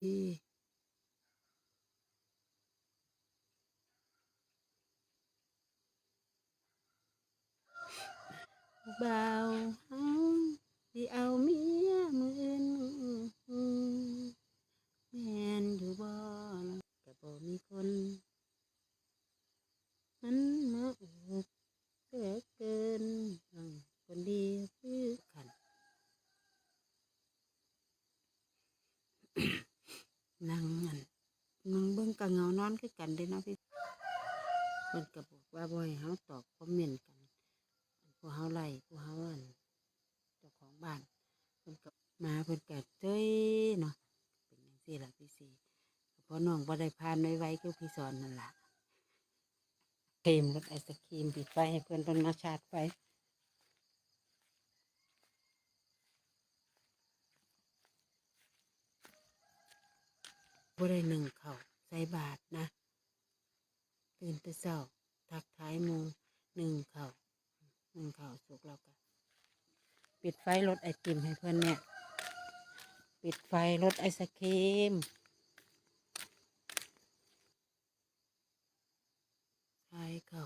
ที่เบาวเฮาสิเอาเมียมืออื่นแม่นอยู่บ่ล่ะก็บ่มีคน มันมาอุกเหลือเกินอืมคนดีคือกัน นั่งอันนั่งเบิ่งกะเงานอนคือกันเด้เนาะพี่เพิ่นก็บอกว่าบ่ให้เฮาตอบคอมเมนต์กันผู้เฮาไล่ผู้เฮาอันเจ้าของบ้านเพิ่นก็ มาเพิ่นก็เจ้ยเนาะเป็นจังซี่ล่ะพี่สีเพราะน้องบ่ได้ผ่านไว้ไว้คือพี่สอนนั่นล่ะครีมรถไอศครีมปิดไฟให้เพิ่นเพิ่นมาชาร์จไฟบ่ได้นึ่งข้าวใส่บาตรนะตื่นแต่เช้าทักทายหมูหนึ่งเขาวหนึ่งเขาวสุกแล้วก็ปิดไฟรถไอติมให้เพื่อนเนี่ย ปิดไฟรถไอศครีมทายเขา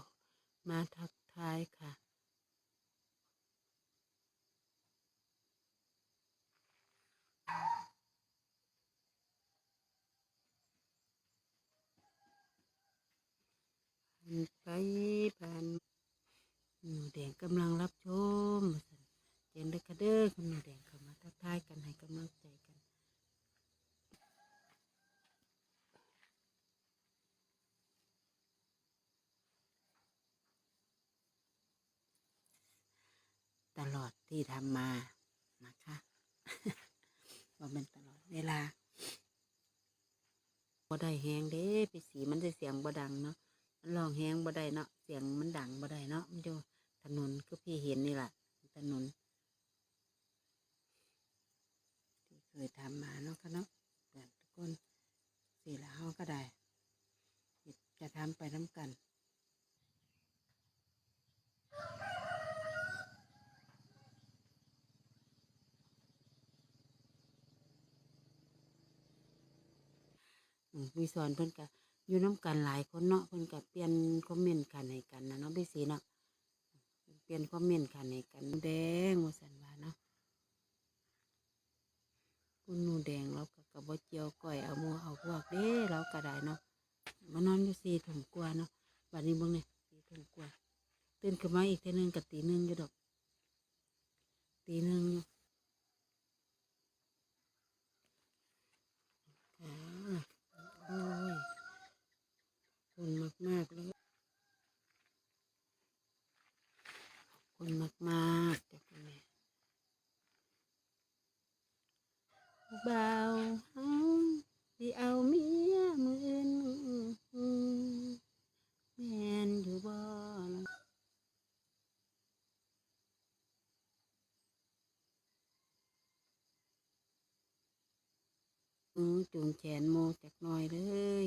มาทักทายค่ะ ไปผ่านหนูแดงกำลังรับชมเจนเด้อค่ะเด้อคุณหนูแดงเข้ามาทักทายกันให้กำลังใจกัน ตลอ ดที่ทำมานะคะว่ามันตลอดเวลาบ่ได้แหงเด้ไปสีมันจะเสียงบ่ดังเนาะมันร้องแหงบ่ได้เนาะเสียงมันดังบ่ได้เนาะมันอยู่ถนนก็พี่เห็นนี่แหละถนนที่เคยทำมาเนาะคะเนาะเพื่อนทุกคนสีละเฮาก็ได้จะทำไปน้ำกัน อืมมีสอนเพิ่นก็อยู่น้ำกันหลายคนเนาะเพิ่นก็เปลี่ยนคอมเมนต์กันให้กันนะเนาะพี่สีเนาะเปลี่ยนคอมเมนต์กันให้กันแดงว่าสันว่าเนาะคุณหนูแดงเราก็กระบอเจียวก้อยเอาหมูเอาพวกเด้เราก็ได้เนาะมานอนอยู่สี่ถุงกว่าเนาะบัดนี้เบิ่งเนี่ยสี่ถุงกว่าตื่นขึ้นมาอีกเทีนึงกับตีหนึ่งอยู่ดอกตีหนึ่งอยู่ค่ะโอ้ย คุณมากมากๆเลยขอบคุณมากมากๆจ้ะคุณแม่เบาวเฮาสิเอาเมียมืออื่นแม่นอยู่บ่ล่ะ อือจูงแขนโมจากหน่อยเลย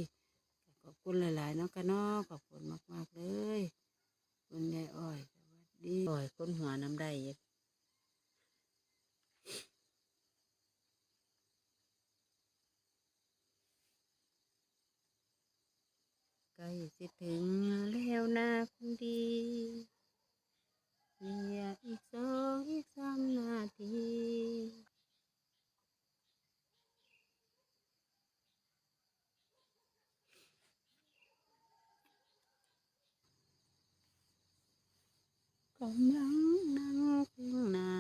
ขอบคุณหลายๆเนาะกะเนาะขอบคุณมากๆเลยคุณยายอ้อยสวัสดีอ้อยคนหัวน้ำได้อีกใกล้สิถึงแล้วนะคุณดีเหลืออีกสองอีกสามนาที กำลังนั่งพึ่งนา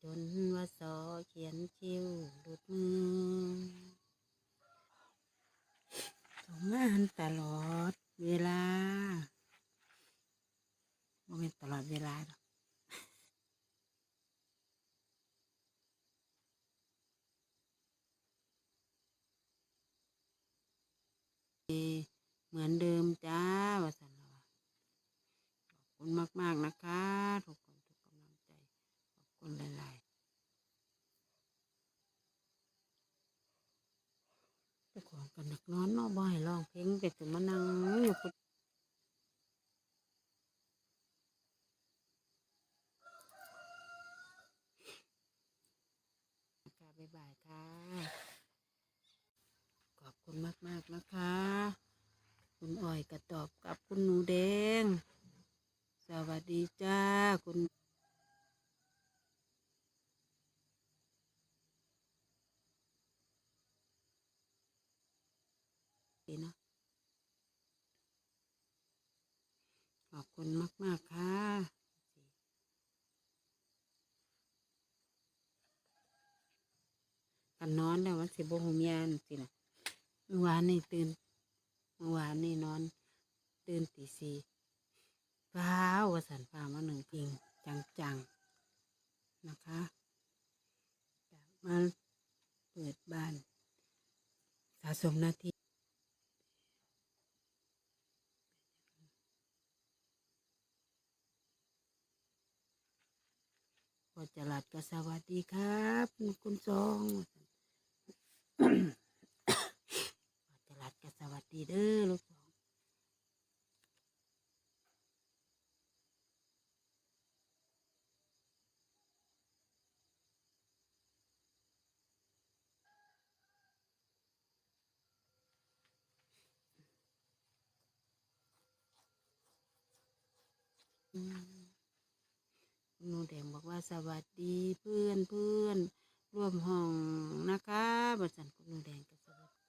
จนว่าสอเขียนคิวหลุดมือส่งงานตลอดเวลาบ่เป็นตลอดเวลาดอกเหมือนเดิมจ้าว่าสันว่าขอบ คุณมาก ๆ นะคะ ทุกคนทุกกำลังใจ ขอบคุณหลายๆเจ้าขอกันนักนอนนาะบ่ให้ร้องเพลงไปถึงมานั่งอยู่พุค่ะบ๊ายบายค่ะ ขอบคุณมาก ๆ นะคะ คุณอ้อยกระตอบกับคุณหนูแดง วัสดีจ้าคุณดีเนาะขอบคุณมาก ๆ ค่ะกันนอนแล้วมันสิบโมงเมียนสินะเมื่อวานนี่ตื่นเมื่อวานนี่นอน ตื่นตีสี่ ฟ้าวสันฟ้ามาหนึ่งพิงจังๆนะคะจะมาเปิดบ้าน สะสมนาทีพอจรัดก็สวัสดีครับ คุณซองพอจรัดก็สวัสดีเด้อลูกสอง อืมคุณ หนูแดงบอกว่าสวัสดีเพื่อนเพื่อนร่วมห้องนะคะบริษัทคุณหนูแดงก็สวัสดี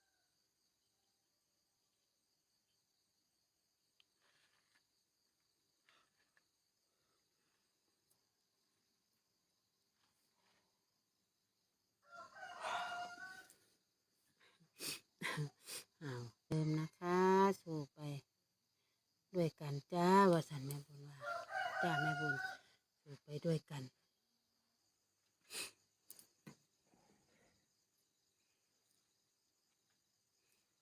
อ้าวเติมนะคะสู่ไป ด้วยกันจ้าวสันแม่บุญว่าจ้าแม่บุญสู่ไป ด้วยกัน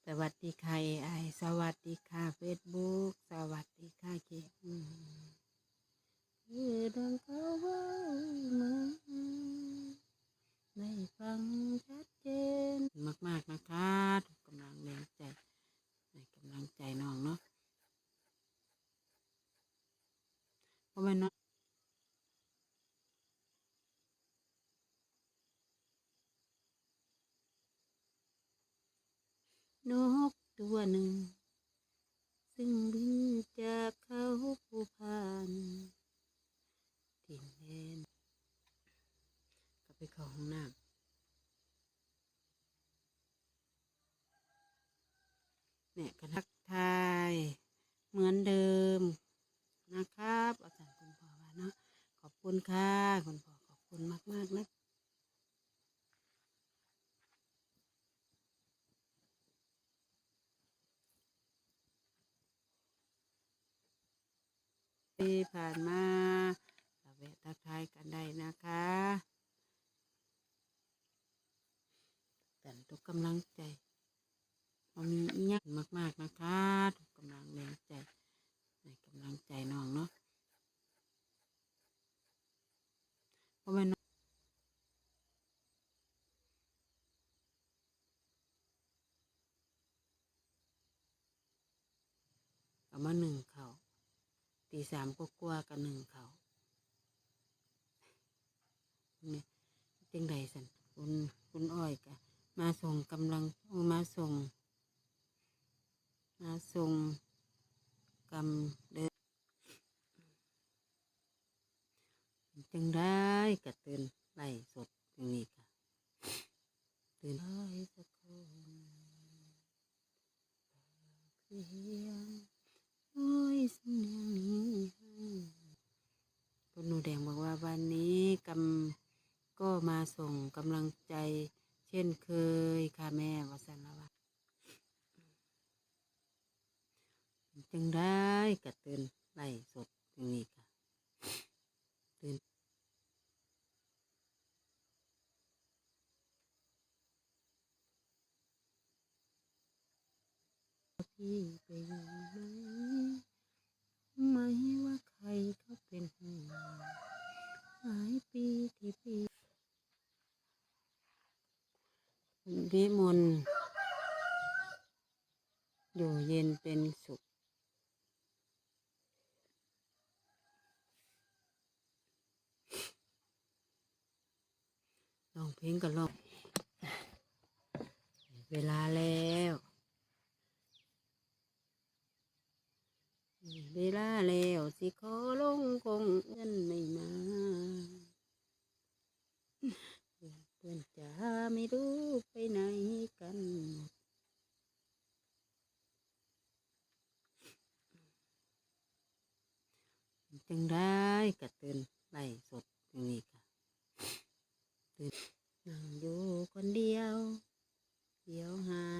สวัสดีค่ะไอสวัสดีค่ะเฟซบุ๊กสวัสดีค่ะเคอืมคือดังเขาว่ามาไม่ฟังชัดเจน มาก ๆ นะคะทุกกำลังแรงใจในกำลังใจน้องเนาะเพราะว่าน้องนก ตัวหนึ่ง ซึ่งบินจากเขาภูพานถิ่นแดนก็ไปเข้าห้องน้ำเนี่ยก็ทักทายเหมือนเดิมนะครับ อาจารย์คุณพ่อว่าเนาะขอบคุณค่ะ คุณพ่อขอบคุณมาก ๆ นะ ที่ผ่านมาเราแวะทักทายกันได้นะคะกันทุกกำลังใจมันมีอีกมากมาก ๆ นะคะ ทุกกำลังแรงใจในกำลังใจน้องเนาะเพราะว่าน้องเอามาหนึ่ง ตีสามก็กลัวกันหนึ่งเขาเนี่ยจังใดสันคุณคุณอ้อยกะมาส่งกำลังมาส่ง มาส่งกำเดินจังได้กระตื่นไล่สดอย่างนี้ค่ะตื่นไล่สักคนเสียง โอ้ยสียงนี้ให้คุณหนูแดงบอกว่าวันนี้กำก็มาส่งกำลังใจ เช่นเคยค่ะแม่วสันละวะจึงได้กระตื่นไล่สดอย่างนี้ค่ะตื่นพี่ไปอยู่ไหนไม ว่าใครเขาเป็นห่วงหลายปีที่ปีวิมลอยู่เย็นเป็นสุขร้องเพลงก็ร้อง เวลาแล้ว เวลาแล้วสิขอลงคงเอื้นไม่มาเพื่อนจะไม่รู้ไปไหนกันจังได้กระตื่นไล่สดตรงนี้ค่ะตื่นนั่งอยู่คนเดียว เดียวหา